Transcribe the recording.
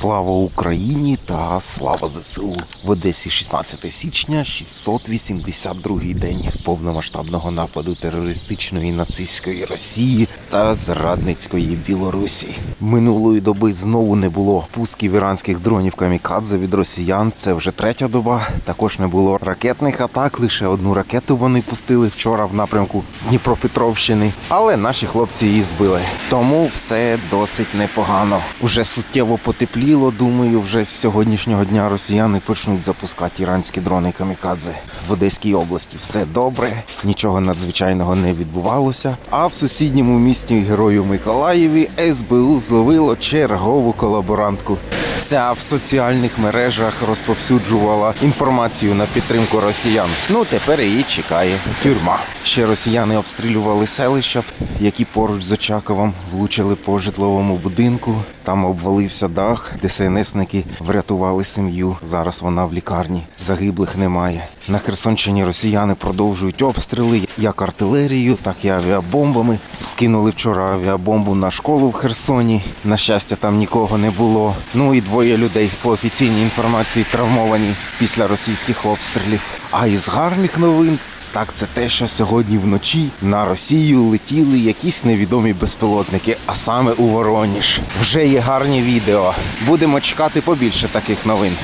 Слава Україні та слава ЗСУ в Одесі 16 січня, 682 день повномасштабного нападу терористичної нацистської Росії та зрадницької Білорусі. Минулої доби знову не було пусків іранських дронів камікадзе від росіян. Це вже третя доба. Також не було ракетних атак. Лише одну ракету вони пустили вчора в напрямку Дніпропетровщини. Але наші хлопці її збили. Тому все досить непогано. Уже суттєво потепліло. Думаю, вже з сьогоднішнього дня росіяни почнуть запускати іранські дрони камікадзе в Одеській області. Все добре, нічого надзвичайного не відбувалося. А в сусідньому місті Герою Миколаєві СБУ зловило чергову колаборантку. Ця в соціальних мережах розповсюджувала інформацію на підтримку росіян. Ну тепер її чекає тюрма. Ще росіяни обстрілювали селища, які поруч з Очаковом влучили по житловому будинку. Там обвалився дах. ДСНСники врятували сім'ю. Зараз вона в лікарні. Загиблих немає. На Херсонщині росіяни продовжують обстріли як артилерією, так і авіабомбами. Скинули вчора авіабомбу на школу в Херсоні. На щастя, там нікого не було. Ну і двоє людей по офіційній інформації травмовані після російських обстрілів. А із гарних новин так, це те, що сьогодні вночі на Росію летіли якісь невідомі безпілотники, а саме у Вороніж. Вже є гарні відео. Будемо чекати побільше таких новин.